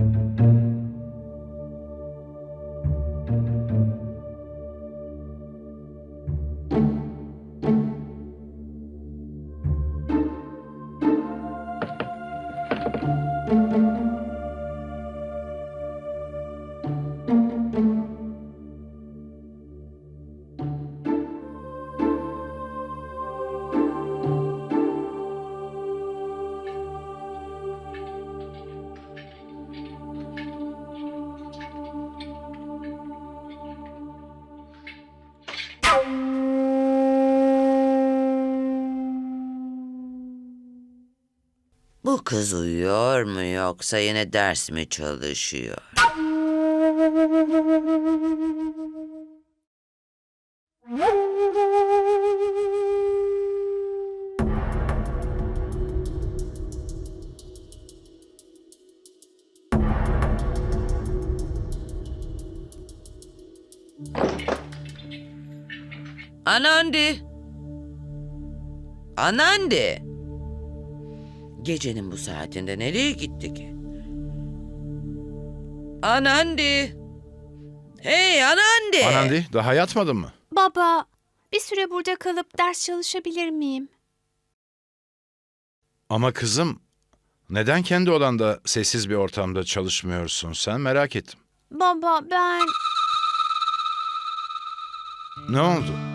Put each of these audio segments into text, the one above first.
Bu kız uyuyor mu yoksa yine ders mi çalışıyor? Anandi. Anandi. Gecenin bu saatinde nereye gitti ki? Anandi. Hey Anandi. Anandi daha yatmadın mı? Baba, bir süre burada kalıp ders çalışabilir miyim? Ama kızım neden kendi odanda sessiz bir ortamda çalışmıyorsun sen merak ettim. Baba, ben Ne oldu?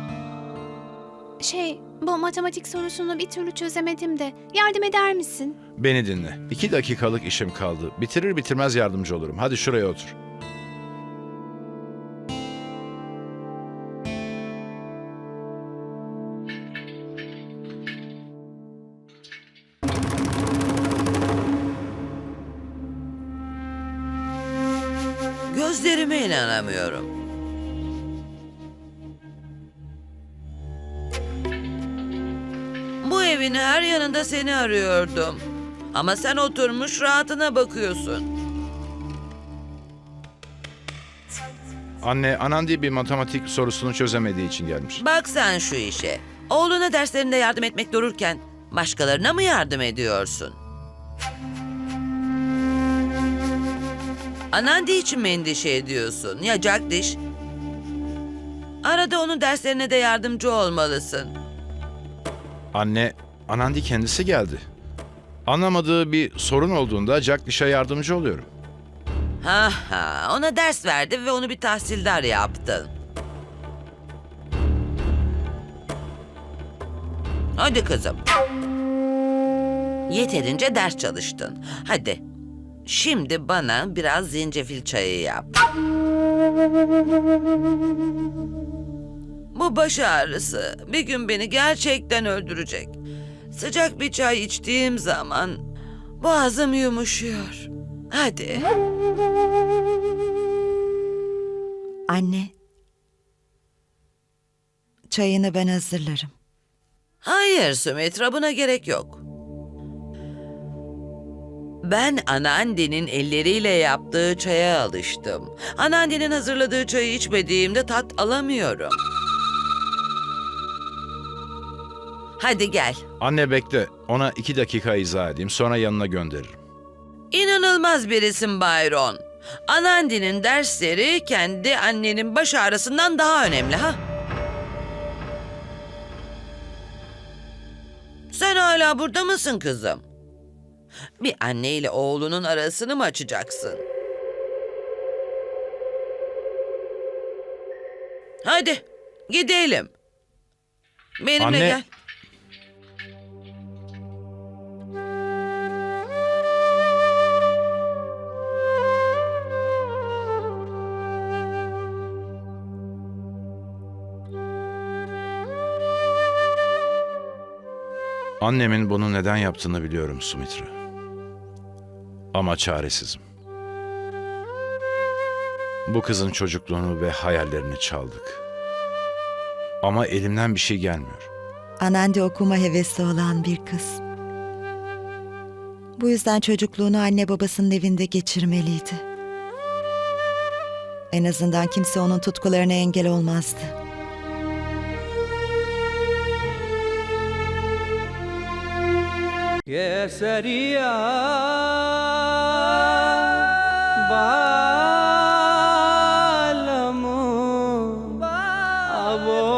Şey, bu matematik sorusunu bir türlü çözemedim de yardım eder misin? Beni dinle. İki dakikalık işim kaldı. Bitirir bitirmez yardımcı olurum. Hadi şuraya otur. Gözlerime inanamıyorum. Evin her yanında seni arıyordum. Ama sen oturmuş rahatına bakıyorsun. Anne, Anandi bir matematik sorusunu çözemediği için gelmiş. Bak sen şu işe. Oğluna derslerinde yardım etmek dururken başkalarına mı yardım ediyorsun? Anandi için mi endişe ediyorsun? Ya Jagdish? Arada onun derslerine de yardımcı olmalısın. Anne, Anandi kendisi geldi. Anlamadığı bir sorun olduğunda Jagdish'e yardımcı oluyorum. Ha ha, ona ders verdi ve onu bir tahsildar yaptın. Hadi kızım. Yeterince ders çalıştın. Hadi. Şimdi bana biraz zencefil çayı yap. Bu baş ağrısı bir gün beni gerçekten öldürecek. Sıcak bir çay içtiğim zaman boğazım yumuşuyor. Hadi. Anne. Çayını ben hazırlarım. Hayır Sümeytra buna gerek yok. Ben anneannenin elleriyle yaptığı çaya alıştım. Anneannenin hazırladığı çayı içmediğimde tat alamıyorum. Hadi gel. Anne bekle, ona iki dakika izah edeyim, sonra yanına gönderirim. İnanılmaz birisin Byron. Anneannenin dersleri kendi annenin baş ağrısından daha önemli ha? Sen hala burada mısın kızım? Bir anne ile oğlunun arasını mı açacaksın? Hadi gidelim. Benimle Anne. gel. Annemin bunu neden yaptığını biliyorum Sumitra. Ama çaresizim. Bu kızın çocukluğunu ve hayallerini çaldık. Ama elimden bir şey gelmiyor. Anandi okuma hevesi olan bir kız. Bu yüzden çocukluğunu anne babasının evinde geçirmeliydi. En azından kimse onun tutkularına engel olmazdı. केसरिया बा